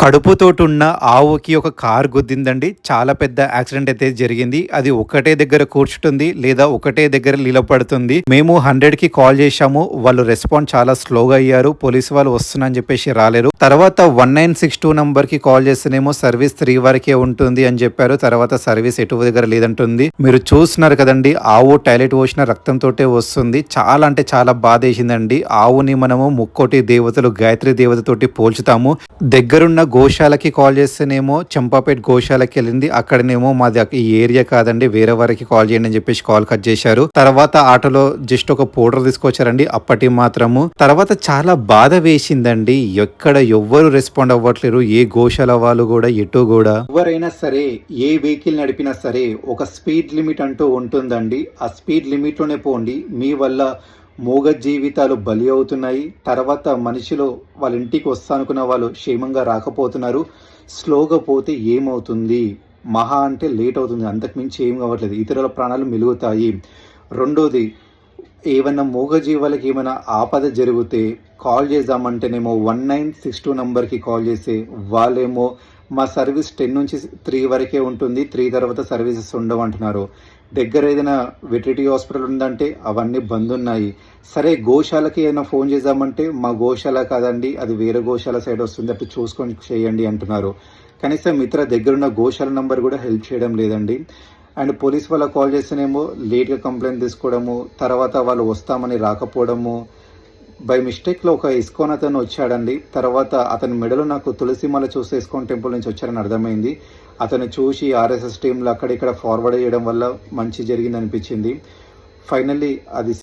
కడుపుతోటి ఉన్న ఆవుకి ఒక కార్ గుద్దిందండి. చాలా పెద్ద యాక్సిడెంట్ అయితే జరిగింది. అది ఒకటే దగ్గర కూర్చుంటుంది లేదా ఒకటే దగ్గర నిలబడుతుంది. మేము హండ్రెడ్కి కాల్ చేశాము. వాళ్ళు రెస్పాన్స్ చాలా స్లోగా అయ్యారు. పోలీసు వాళ్ళు వస్తున్నా అని చెప్పేసి రాలేరు. తర్వాత వన్ నైన్ సిక్స్ టూ నంబర్కి కాల్ చేస్తేనేమో సర్వీస్ త్రీ వరకే ఉంటుంది అని చెప్పారు. తర్వాత సర్వీస్ ఎటు దగ్గర లేదంటుంది. మీరు చూస్తున్నారు కదండి ఆవు టాయిలెట్ పోసిన రక్తంతో వస్తుంది. చాలా అంటే చాలా బాధ వేసిందండి ఆవుని మనము ముక్కోటి దేవతలు గాయత్రి దేవతతోటి పోల్చుతాము. దగ్గరున్న గోశాలకి కాల్ చేస్తేనేమో చంపాపేట్ గోశాలకి వెళ్ళింది. అక్కడనేమో మాది ఈ ఏరియా కాదండి వేరే వారికి కాల్ చేయండి అని చెప్పేసి కాల్ కట్ చేశారు. తర్వాత ఆటోలో జస్ట్ ఒక పౌడర్ తీసుకొచ్చారండి అప్పటి మాత్రము. తర్వాత చాలా బాధ వేసిందండి ఎక్కడ ఎవ్వరు రెస్పాండ్ అవ్వట్లేరు ఏ గోశాల వాళ్ళు కూడా ఎటు కూడా. ఎవరైనా సరే ఏ వెహికల్ నడిపినా సరే ఒక స్పీడ్ లిమిట్ అంటూ ఉంటుందండి. ఆ స్పీడ్ లిమిట్లోనే పోండి మీ వల్ల మూగ జీవితాలు బలి అవుతున్నాయి. తర్వాత మనిషిలో వాళ్ళ ఇంటికి వస్తానుకున్న వాళ్ళు క్షేమంగా రాకపోతున్నారు. స్లోగా పోతే ఏమవుతుంది? మహా అంటే లేట్ అవుతుంది. అంతకుమించి ఏం కావట్లేదు. ఇతరుల ప్రాణాలు మెలుగుతాయి. రెండోది ఏమన్నా మూగజీవాలకి ఏమైనా ఆపద జరిగితే కాల్ చేద్దామంటేనేమో వన్ నైన్ సిక్స్ టూ నెంబర్కి కాల్ చేస్తే వాళ్ళేమో మా సర్వీస్ టెన్ నుంచి త్రీ వరకే ఉంటుంది త్రీ తర్వాత సర్వీసెస్ ఉండవు అంటున్నారు. దగ్గర ఏదైనా వెటరిటీ హాస్పిటల్ ఉందంటే అవన్నీ బంద్ ఉన్నాయి. సరే గోశాలకి ఏదైనా ఫోన్ చేద్దామంటే మా గోశాల కాదండి అది వేరే గోశాల సైడ్ వస్తుంది అటు చూసుకొని చేయండి అంటున్నారు. కనీసం ఇతర దగ్గరున్న గోశాల నంబర్ కూడా హెల్ప్ చేయడం లేదండి. అండ్ పోలీస్ వాళ్ళ కాల్ చేస్తేనేమో లేట్గా కంప్లైంట్ తీసుకోవడము తర్వాత వాళ్ళు వస్తామని రాకపోవడము బై మిస్టేక్లో ఒక ఇస్కోన్ అతను వచ్చాడండి. తర్వాత అతని మెడలో నాకు తులసిమల చూస్తే ఇస్కోన్ టెంపుల్ నుంచి వచ్చారని అర్థమైంది. అతను చూసి ఆర్ఎస్ఎస్ టీంలో అక్కడిక్కడ ఫార్వర్డ్ చేయడం వల్ల మంచి జరిగింది అనిపించింది ఫైనల్లీ అది